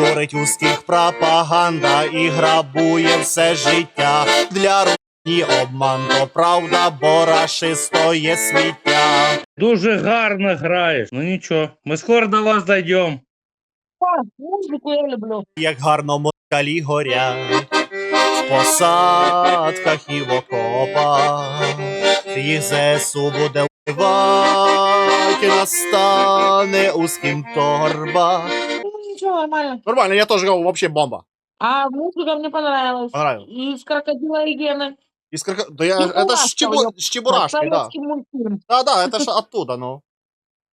Дурить узких пропаганда і грабує все життя. Для русні обман, то правда, бо рашисто є сміття. Дуже гарно граєш. Ну нічого, ми скоро до вас дійдемо. А, музыку я люблю. Як гарно москалі горять в посадках і в окопах. Їх ЗСУ буде вбивати, настане узким торба. Ничего, нормально. Нормально, я теж говорю, вообще бомба. А музыка мне понравилась. Понравилось. Из крокодила и Гены. Из карка- Да я, это ж чебу... с Чебурашкой, да. Мультфильм. Да, да, это ж оттуда, ну.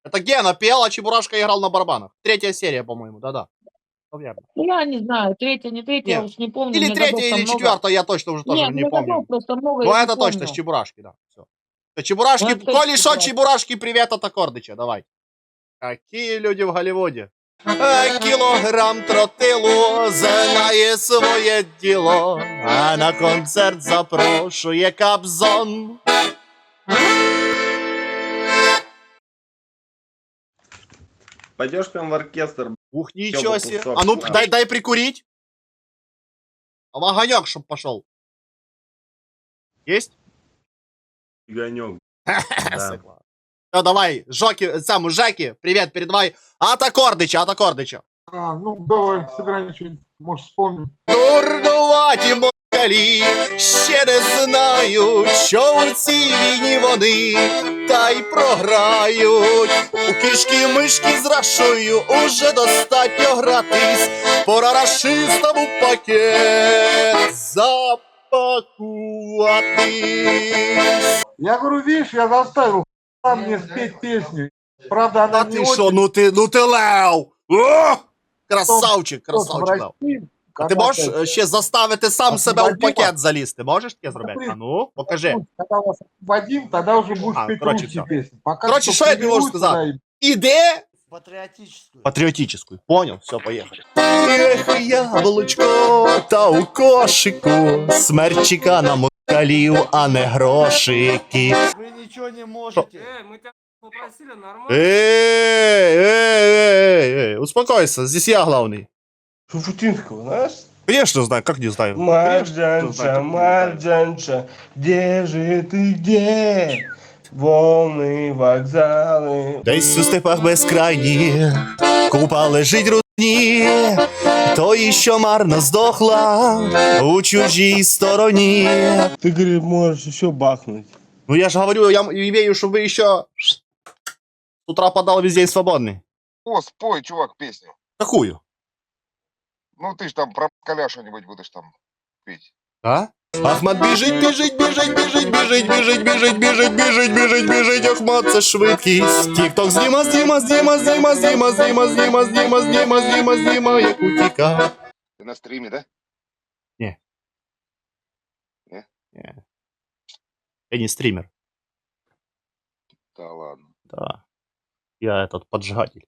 Это Гена пел, а Чебурашка играл на барабанах. Третья серия, по-моему, да-да. Понятно. Ну, Я не знаю, третья, не третья, я Нет. уж не помню. Или третья, или много. четвертая, я точно уже тоже Нет, не помню. просто много, Ну я это точно, помню. с Чебурашки, да. Все. Чебурашки, Ну, Коли точно, да. Чебурашки, привет от Аккордыча, давай. Какие люди в Голливуде. Е, Кілограм тротилу знає своє діло, а на концерт запрошує Кобзон. Пойдешь прям в оркестр. Ух, ничего Ёбаный себе. кусок, А ну, да. дай, дай прикурить. А огонек, чтоб пошел. Есть? Гонек. Согласен. Ну, давай, Жоки, сам, Жеки, привет, передавай. От Аккордыча, от Аккордыча. А, ну давай, сыграй что-нибудь, может вспомним. Дурнуваті москалі ще не знають, що в цій війні вони та й програють. У кишки мишки з рашою уже достатньо гратись. Пора рашистам у пакет запакуватись. Я говорю, видишь, я заставил сам мне спеть песню. Правда, она А не ти очень що, ну ти, ну ти лев! О! Красавчик, красавчик. лев. А ти можеш е, ще заставити сам А себе у Вадима? пакет залізти? Можеш таке зробити? А ну, покажи. Когда вас Вадим, тогда уже будешь А, петь короче, русские всё. песни. Пока Короче, что я тебе могу приберусь сказать? Іде Патриотическую. Патріотичну. Понял, все, поїхали. Ех, яблучко, та у кошику. Смерчика на москалів, а не грошики. Вы ничего не можете. Э, мы тебя попросили нормально. Ей, ей, ей, ей, успокойся, здесь я главный. Шуфутинского, знаешь? Конечно знаю, как не знаю. Марджанча, Марджанча, где же ты, где? Волны, вокзалы. Десь у степах безкрайні, купа лежить рудні, той, що марно здохла у чужій стороні. Ты, говорит, можешь еще бахнуть. Ну я же говорю, я имею, чтобы вы еще с утра подал весь день свободный. О, спой, чувак, песню. Какую? Ну, ты ж там про коля что-нибудь будешь там петь. А? Ахмат біжить, біжить, біжить, біжить, біжить, біжить, біжить, біжить, біжить, біжить, біжить, Ахмат, це швидкість. Тік-ток зніма, зніма, зніма, зніма, зніма, зніма, зніма, зніма, зніма, зніма, зніма, як утіка. Ты на стриме, да? Я не стример. Да ладно. Да. Я этот поджигатель.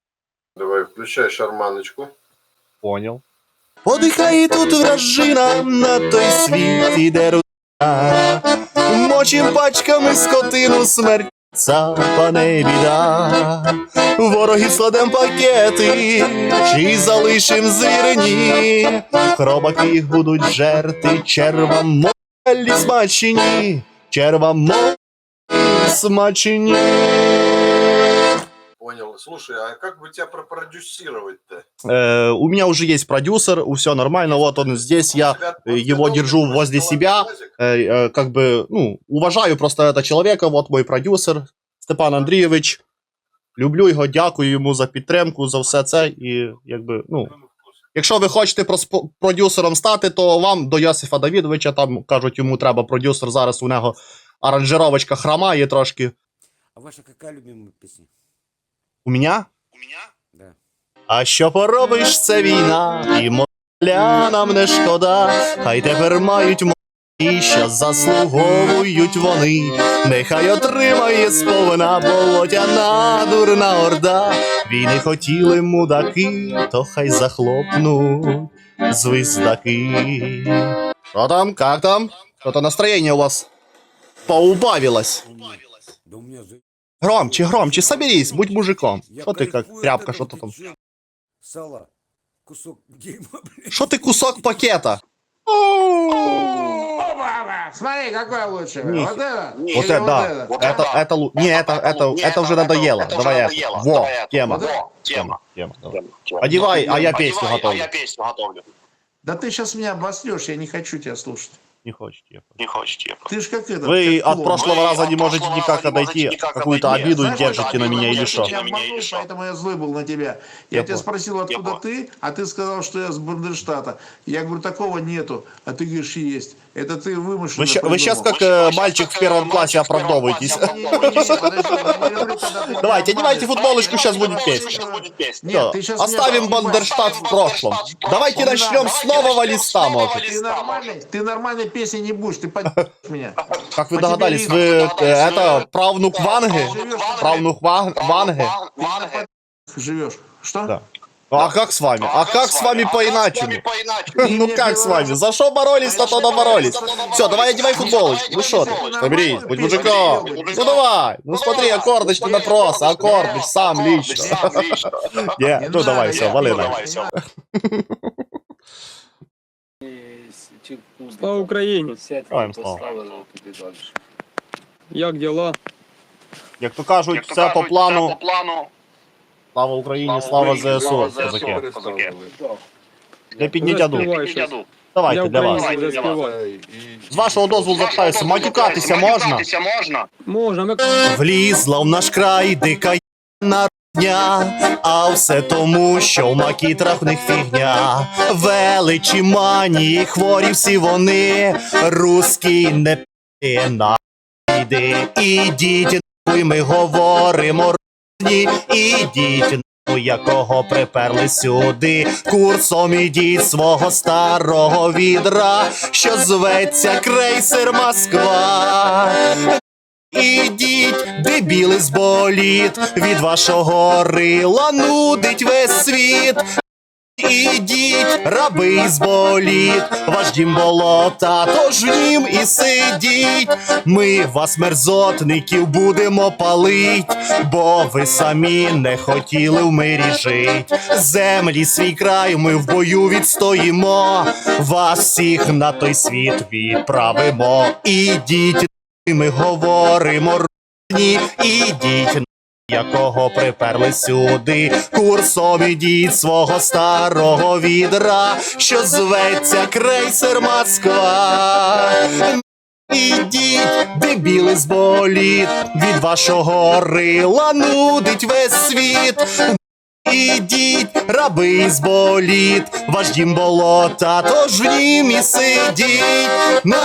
Давай, включай шарманочку. Понял. Подихає тут вражина на той світ іде рука. Мочим пачками скотину смерть цапане біда. Вороги складем пакети, чи залишим звірені. Хробаки їх будуть жерти, черва молі смачені, черва молі смачені. Понял. Слушай, а как бы тебя пропродюсировать-то? Э, у меня уже есть продюсер, все нормально, вот он здесь, я Тебя э, его просто держу должен возле быть себя. колокольчик. э, э, как бы, ну, уважаю просто этого человека, вот мой продюсер Степан Андрійович. Люблю його, дякую йому за підтримку, за все це. І якби, ну, якщо ви хочете проспо- продюсером стати, то вам до Йосифа Давідовича, там кажуть, йому треба продюсер. Зараз у нього аранжировочка хромає трошки. А ваша какая любимая песня? У мене? Да. А що поробиш, це війна, і моля нам не шкода, хай тепер мають мої, що заслуговують вони. Нехай отримає сповна болотяна дурна орда. Війни хотіли мудаки, то хай захлопнуть звіздаки. Що там, как там? Что-то настроение у вас поубавилось. Да у меня. Громче, громче, соберись, будь мужиком. Что ты как тряпка, что-то ты там. чё? Сало. кусок дерьма, блядь. Що ти кусок пакета? Смотри, какое лучше. Вот это? Вот это, да. Это, это, не, это, это, это уже надоело. Давай это. Во, тема. Тема, тема. Одевай, а я песню готовлю. Да ты сейчас меня обоснешь, я не хочу тебя слушать. Не хочешь, я Не хочете. Ты ж как это. Вы как от клоун. прошлого Вы раза от не можете прошлого никак раза не отойти, можете никак какую-то отойти. обиду Знаешь, держите на вот меня я или что? тебя На меня обманул, или что? поэтому я злой был на тебя. Я, Я тебя понял. спросил, откуда понял. ты, а ты сказал, что я с Бандерштата. Я говорю, такого нету, а ты говоришь, есть. Это ты вымышленно Вы, щ- вы сейчас как э, э мальчик в первом классе оправдываетесь. Давайте, одевайте футболочку, сейчас будет песня. Да. Оставим Бандерштадт в прошлом. Давайте начнем с нового листа, может. Ты нормальной, песни не будешь, ты меня. Как вы догадались, вы э, это правнук Ванги? Правнук Ванги? Живешь. Что? Да. А как с вами? А как с вами А как с по-иначему? вами по-иначему? Ну как с вами? За что боролись, за то наборолись. Все, давай одевай футболочку. Ну что ты? Соберись, будь мужиком. Ну давай. Ну смотри, аккордочки на прос, аккордыч сам лично. Сам лично. Не, Не ну давай, надо, все, я- вали ну, на. давай, всё. Слава Україні! Героям слава. Як діла? Як то кажуть, Як то все по кажуть, плану. Слава Україні, слава ЗСУ. Козаки. Ідіть, щось. аду. Давайте Я для вас. З вашого дозволу запитаюся, матюкатися можна? Можна? Ми Влізла в наш край дика народня, а все тому, що в макітрах в них фігня. Величі манії, хворі всі вони, руський не п'є на йди. Ідіть, нахуй, ми говоримо різні, ідіть. ну Якого приперли сюди, курсом ідіть свого старого відра, що зветься крейсер Москва. Ідіть, дебіли з боліт, від вашого рила нудить весь світ. Ідіть, раби з боліт, ваш дім болота, тож в нім і сидіть. Ми вас, мерзотників, будемо палить, бо ви самі не хотіли в мирі жить. Землі свій край ми в бою відстоїмо, вас всіх на той світ відправимо. Ідіть, ми говоримо ідіть, якого приперли сюди, курсом ідіть свого старого відра, що зветься крейсер Москва. Ідіть, дебіли з боліт, від вашого рила нудить весь світ. Ідіть, раби з боліт, ваш дім болота, тож в нім і сидіть. На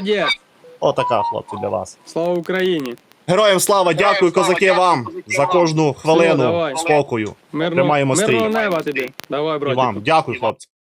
молодець! Отака, хлопці, для вас. Слава Україні! Героям слава, дякую, слава, козаки, дякую, вам козаки, за вам. кожну хвилину давай. спокою. Мирно, Тримаємо стрій. мирного неба тобі. Давай, І вам дякую, хлопці.